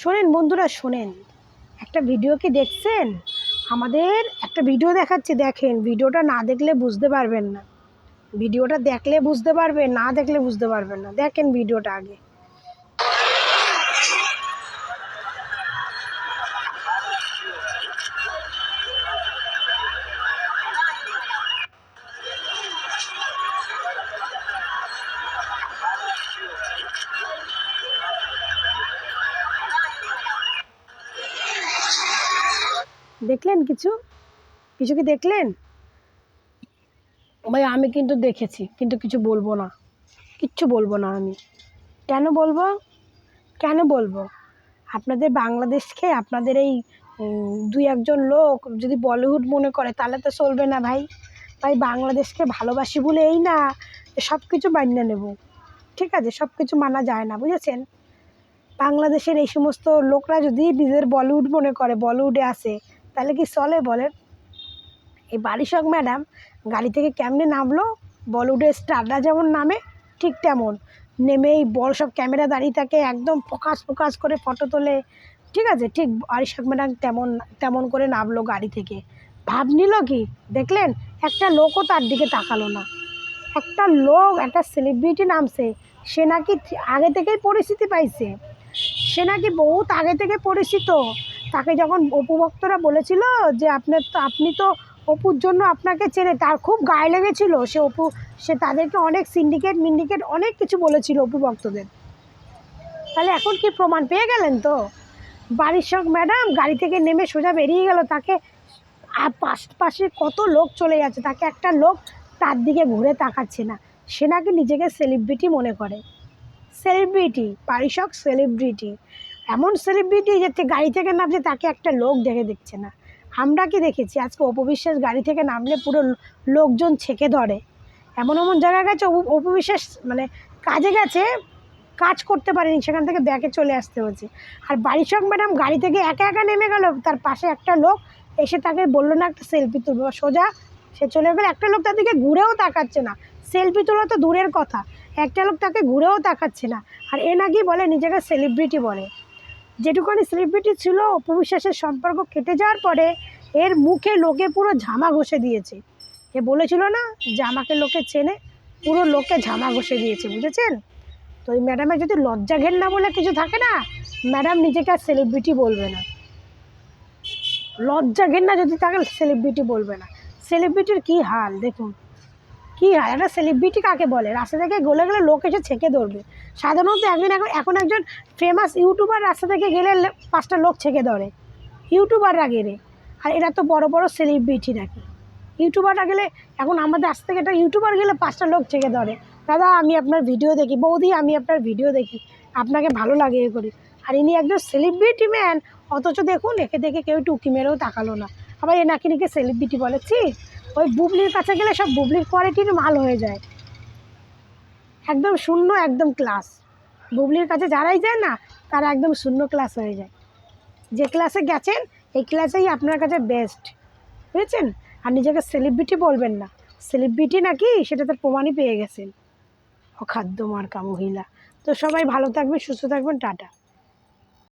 শোনেন বন্ধুরা, শোনেন। একটা ভিডিও কি দেখছেন? আমাদের একটা ভিডিও দেখাচ্ছি, দেখেন। ভিডিওটা না দেখলে বুঝতে পারবেন না। ভিডিওটা দেখলে বুঝতে পারবেন, না দেখলে বুঝতে পারবেন না। দেখেন ভিডিওটা আগে। দেখলেন কিছু? কিছু কি দেখলেন? ভাই, আমি কিন্তু দেখেছি, কিন্তু কিছু বলব না। কিচ্ছু বলব না আমি। কেন বলব? কেন বলব? আপনাদের বাংলাদেশকে, আপনাদের এই দুই একজন লোক যদি বলিউড মনে করে, তাহলে তো চলবে না ভাই। ভাই, বাংলাদেশকে ভালোবাসি বলে এই না সব কিছু মান্য নেব। ঠিক আছে সব কিছু মানা যায় না, বুঝেছেন? বাংলাদেশের এই সমস্ত লোকরা যদি নিজের বলিউড মনে করে, বলিউডে আসে তাহলে কি চলে বলেন? এই বারিশক ম্যাডাম গাড়ি থেকে কেমনে নামলো? বলিউডের স্টাররা যেমন নামে, ঠিক তেমন। নেমেই বড় সব ক্যামেরা দাঁড়িয়ে থাকে, একদম ফোকাস ফোকাস করে ফটো তোলে। ঠিক আছে, ঠিক বারিশক ম্যাডাম তেমন তেমন করে নামলো গাড়ি থেকে। ভাব নিল কি? দেখলেন, একটা লোকও তার দিকে তাকালো না। একটা লোক, একটা সেলিব্রিটি নামছে। সে নাকি আগে থেকেই পরিস্থিতি পাইছে। সে নাকি বহুত আগে থেকে পরিচিত। তাকে যখন অপু ভক্তরা বলেছিল যে আপনার তো, আপনি তো অপুর জন্য আপনাকে চেনে, তার খুব গায়ে লেগেছিল। সে অপু, সে তাদেরকে অনেক সিন্ডিকেট মিন্ডিকেট অনেক কিছু বলেছিল অপু ভক্তদের। তাহলে এখন কি প্রমাণ পেয়ে গেলেন তো? বাড়ির সব ম্যাডাম গাড়ি থেকে নেমে সোজা বেরিয়ে গেল, তাকে আর পাশ, পাশে কত লোক চলে যাচ্ছে, তাকে একটা লোক তার দিকে ঘুরে তাকাচ্ছে না। সে নাকি নিজেকে সেলিব্রিটি মনে করে। সেলিব্রিটি পারিশক সেলিব্রিটি এমন সেলিব্রিটি যে গাড়ি থেকে নামছে, তাকে একটা লোক দেখে দেখছে না। আমরা কি দেখেছি? আজকে অপবিশ্বাস গাড়ি থেকে নামলে পুরো লোকজন ছেঁকে ধরে। এমন এমন জায়গায় গেছে, অপু- অপবিশ্বাস মানে কাজে গেছে, কাজ করতে পারেনি, সেখান থেকে ব্যাকে চলে আসতে হয়েছে। আর বারিশক ম্যাডাম গাড়ি থেকে একা একা নেমে গেল, তার পাশে একটা লোক এসে তাকে বলল, না, একটা সেলফি তুলবো। সোজা সে চলে গেলে, একটা লোক তার দিকে ঘুরেও তাকাচ্ছে না। সেলফি তোলা তো দূরের কথা, একটা লোক তাকে ঘুরেও তাকাচ্ছে না। আর এ নাকি বলে, নিজেকে সেলিব্রিটি বলে। যেটুকুনি সেলিব্রিটি ছিল অপবিশ্বাসের সম্পর্ক কেটে যাওয়ার পরে এর মুখে লোকে পুরো ঝামা ঘষে দিয়েছে। এ বলেছিল না যে আমাকে লোকে চেনে? পুরো লোকে ঝামা ঘষে দিয়েছে, বুঝেছেন? তো ওই ম্যাডামের যদি লজ্জা ঘেন্না বলে কিছু থাকে না ম্যাডাম নিজেকে আর সেলিব্রিটি বলবে না। লজ্জা ঘেন্না যদি থাকে সেলিব্রিটি বলবে না। সেলিব্রিটির কী হাল? দেখুন কী একটা সেলিব্রিটি কাকে বলে? রাস্তা থেকে গলে গেলে লোক এসে ছেঁকে ধরবে। সাধারণত একজন এখন এখন একজন ফেমাস ইউটিউবার রাস্তা থেকে গেলে পাঁচটা লোক ছেঁকে ধরে। ইউটিউবাররা গেলে। আর এরা তো বড় বড় সেলিব্রিটি নাকি? ইউটিউবাররা গেলে, এখন আমাদের রাস্তা থেকে একটা ইউটিউবার গেলে পাঁচটা লোক ছেঁকে ধরে। দাদা, আমি আপনার ভিডিও দেখি। বৌদি, আমি আপনার ভিডিও দেখি। আপনাকে ভালো লাগে এ করি। আর ইনি একজন সেলিব্রিটি ম্যান অথচ দেখুন, একে দেখে কেউ টুকি মেরেও তাকালো না। আবার এ নাকি নাকি সেলিব্রিটি বলেছি ওই বুবলির কাছে গেলে সব বুবলির কোয়ালিটির মাল হয়ে যায়। একদম শূন্য, একদম ক্লাস বুবলির কাছে যারাই যায় না, তারা একদম শূন্য ক্লাস হয়ে যায়। যে ক্লাসে গেছেন, এই ক্লাসেই আপনার কাছে বেস্ট বুঝেছেন? আর নিজেকে সেলিব্রিটি বলবেন না। সেলিব্রিটি নাকি সেটা তার প্রমাণই পেয়ে গেছেন। অখাদ্য মার্কা মহিলা। তো সবাই ভালো থাকবেন, সুস্থ থাকবেন, টাটা।